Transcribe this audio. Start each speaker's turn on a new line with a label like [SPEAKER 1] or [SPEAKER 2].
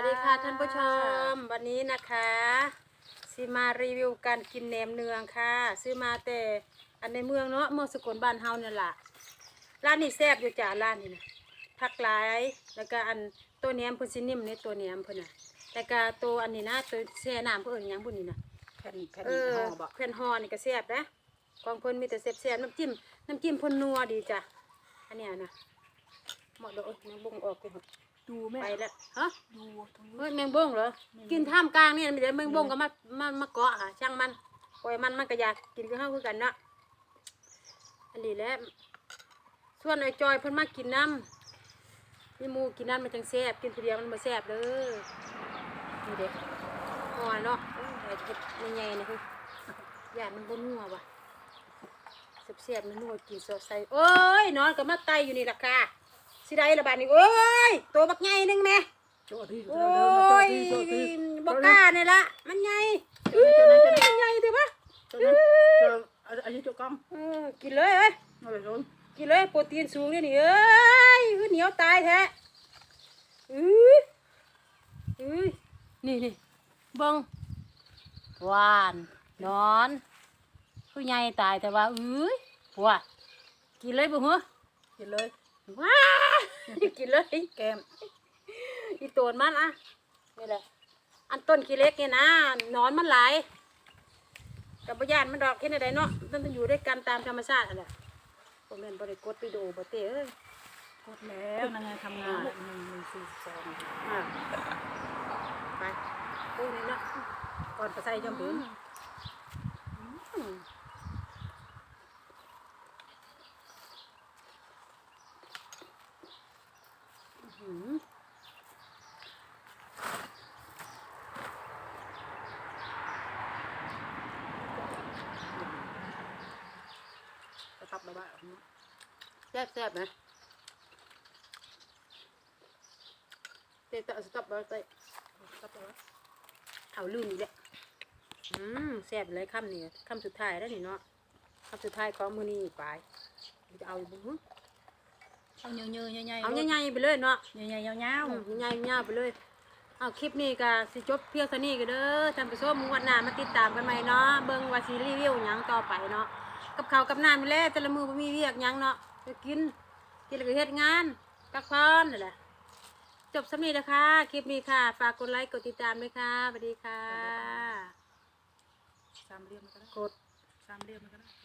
[SPEAKER 1] วัสดีค่ะท่านผู้ชม วันนี้นะคะสิมารีวิวการกินแหนมเนืองค่ะ ซื้อมาแต่อันในเมืองเนาะเมืองสกลบ้านเฮาเนี่ยล่ะร้านนี้แซ่บอยู่จ้าร้านนี้นะผักหลายแล้วก็อันตัวแหนมเพิ่นสินิ่มในตัวแหนมเพิ่นน่ะแต่ก็ตัวอันนี้นะตัวแช่น้ำเพิ่นเอิ้นหยังบุ่นนี่นะ
[SPEAKER 2] แผ่นแผ่น
[SPEAKER 1] เออ
[SPEAKER 2] ห่อบ่
[SPEAKER 1] แผ่นห่อนี่ก็แซ่บนะของเพิ่นมีแต่แซ่บๆน้ำจิ้มน้ำจิ้มเพิ่นนัวดีจ้ะอันเนี้ยนะหมดแล้วเอ้ยแมงบงออกไปหมด
[SPEAKER 2] ดูแม่
[SPEAKER 1] ไปแล้วฮะ
[SPEAKER 2] ดูตรงนี้
[SPEAKER 1] เฮ้ยแมงบงเหรอกินท่ามกลางเนี่ยมีแต่แมงบงก็มามามาเกาะค่ะช่างมันปล่อยมันมันก็อยากกินก็เข้าคือกันเนาะอันนี้แหละส่วนไอ้จอยเพิ่นมากินน้ำนี่หมูกินน้ำมันจังแซ่บกินทีเดียวมันมาแซ่บเด้อนี่เด็กห่อเนาะโอ้ยไอ้เห็ดใหญ่ๆนี่คือญาติมันบนนัวว่ะแซ่บๆมันนัวกินสดใส่โอ้ยนอนก็มาไตอยู่นี่ล่ะค่ะ สิได้ละบาดนี้โอ้ยตัวบักใหญ่หนึงแม่
[SPEAKER 2] โจทย์ที่
[SPEAKER 1] โอ้ย
[SPEAKER 2] โจทย์ที่โจทย์ที่
[SPEAKER 1] บกล้าเนี่ยละมันใหญ่
[SPEAKER 2] เจ้านั้นเจ้านั้น
[SPEAKER 1] มันใหญ่ถือปะ
[SPEAKER 2] เจ้านั้นเจ้าอันนี้เจ้ากำ
[SPEAKER 1] เออกินเลยเอ้ย
[SPEAKER 2] เอาไปโดน
[SPEAKER 1] กินเลยโปรตีนสูงเนี่ยนี่เอ้ยคือเหนียวตายแท้อืออือนี่นี่เบิ้งหวานนอนคือใหญ่ตายแต่ว่าอื้อว่ากินเลยบุ้งเหรอ
[SPEAKER 2] กินเลย
[SPEAKER 1] ว้า กินเลย
[SPEAKER 2] แก้ม
[SPEAKER 1] อีโตนมันอะนี่แหละ อันต้นขี้เล็กเนี่ยนะหนอนมันหลายกับพยานมันดอกแค่ไหนเนาะต้องอยู่ด้วยกันตามธรรมชาติอะไรผมเล่นบริกดไปดูบเต้เอ้ย
[SPEAKER 2] กดแล้วนางงานทำงานหนึ่งหนึ่งสี่สอง
[SPEAKER 1] อะไปดูนี่เนาะ
[SPEAKER 2] ก่อนไปใส่จำเป็น
[SPEAKER 1] อืมอื้อ
[SPEAKER 2] จะทับระบาย
[SPEAKER 1] แซ่บแซ่บๆนะเตะตะสต็อปแล้วเตะ
[SPEAKER 2] ทับระบา
[SPEAKER 1] เอาลื่นอีกแล้วอืมแซ่บเลยคำนี้คำสุดท้ายแล้วนี่เนาะคำสุดท้ายของมือนี้ไปจะเอาอยู่บุ้ง
[SPEAKER 2] เอาเยอะๆใหญ่ๆ
[SPEAKER 1] เอาใหญ่ๆไปเลยเนาะ
[SPEAKER 2] ใหญ่ๆยาว
[SPEAKER 1] อืมใหญ่ๆยาวไปเลยเอาคลิปนี้ก็สิจบเพียงเท่านี้ก็เด้อท่านผู้ชมงวันหน้ามาติดตามกันใหม่เนาะเบิ่งว่าสิรีวิวหยังต่อไปเนาะกับข้าวกับน้ำนี่แหละแต่ละมือบ่มีเวียกหยังเนาะก็กินกินแล้วก็เฮ็ดงานพักผ่อนนั่นแหละจบสำนี้นะคะคลิปนี้ค่ะ ฝากกดไลค์กดติดตามด้วยค่ะสวัสดีค่ะ
[SPEAKER 2] ๆสามเหลี่ยมมันก็ได้
[SPEAKER 1] กด
[SPEAKER 2] สามเหลี่ยมมันก็ได้